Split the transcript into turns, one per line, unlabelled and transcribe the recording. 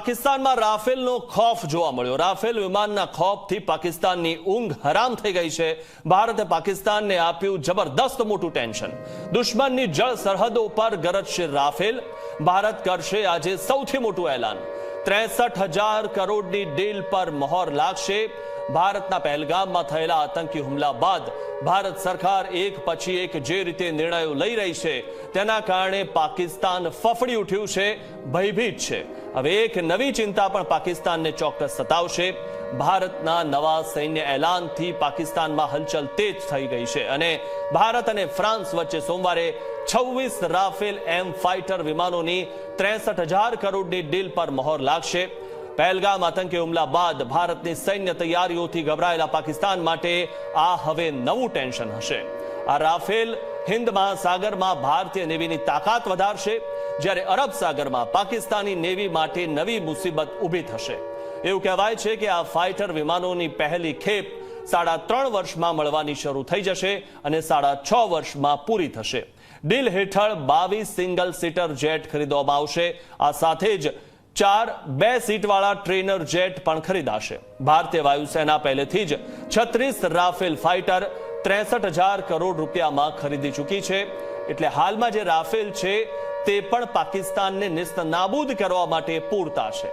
પાકિસ્તાનમાં રાફેલનો ખોફ જોવા મળ્યો. રાફેલ વિમાનના ખોફથી પાકિસ્તાનની ઊંઘ હરામ થઈ ગઈ છે. ભારતે પાકિસ્તાનને આપ્યું જબરદસ્ત મોટું ટેન્શન. દુશ્મનની જળ સરહદો પર ગરજશે રાફેલ. ભારત કરશે આજે સૌથી મોટું એલાન. ત્રેસઠ હજાર કરોડની ડીલ પર મહોર લાગશે. ભારતના પહેલગામમાં થયેલા આતંકી હુમલા બાદ ભારત સરકાર એક પછી એક જે રીતે નિર્ણયો લઈ રહી છે, તેના કારણે પાકિસ્તાન ફફડી ઉઠ્યું છે, ભયભીત છે. હવે એક નવી ચિંતા પણ પાકિસ્તાનને ચોક્કસ સતાવશે. ભારતના નવા સૈન્ય એલાનથી પાકિસ્તાનમાં હલચલ તેજ થઈ ગઈ છે અને ભારત અને ફ્રાન્સ વચ્ચે સોમવારે છવ્વીસ રાફેલ એમ ફાઇટર વિમાનોની ત્રેસઠ હજાર કરોડની ડીલ પર મહોર લાગશે. પહેલગામ આતંકી હુમલા બાદ ભારતની સૈન્ય તૈયારીઓથી ગભરાયેલા પાકિસ્તાન માટે આ હવે નવું ટેન્શન હશે. આ રાફેલ હિન્દ મહાસાગરમાં ભારતીય નેવીની તાકાત વધારશે, જ્યારે અરબ સાગરમાં પાકિસ્તાની નેવી માટે નવી મુસીબત ઊભી થશે. એવું કહેવાય છે કે આ ફાઇટર વિમાનોની પહેલી ખેપ સાડા ત્રણ વર્ષમાં મળવાની શરૂ થઈ જશે અને સાડા છ વર્ષમાં પૂરી થશે. ડીલ હેઠળ બાવીસ સિંગલ સીટર જેટ ખરીદવામાં આવશે. આ સાથે જ ચાર બે સીટવાળા ટ્રેનર જેટ પણ ખરીદાશે. ભારતીય વાયુસેના પહેલેથી જ છત્રીસ રાફેલ ફાઇટર ત્રેસઠ હજાર કરોડ રૂપિયામાં ખરીદી ચૂકી છે. એટલે હાલમાં જે રાફેલ છે, તે પણ પાકિસ્તાનને નિસ્ત નાબૂદ કરવા માટે પૂરતા છે.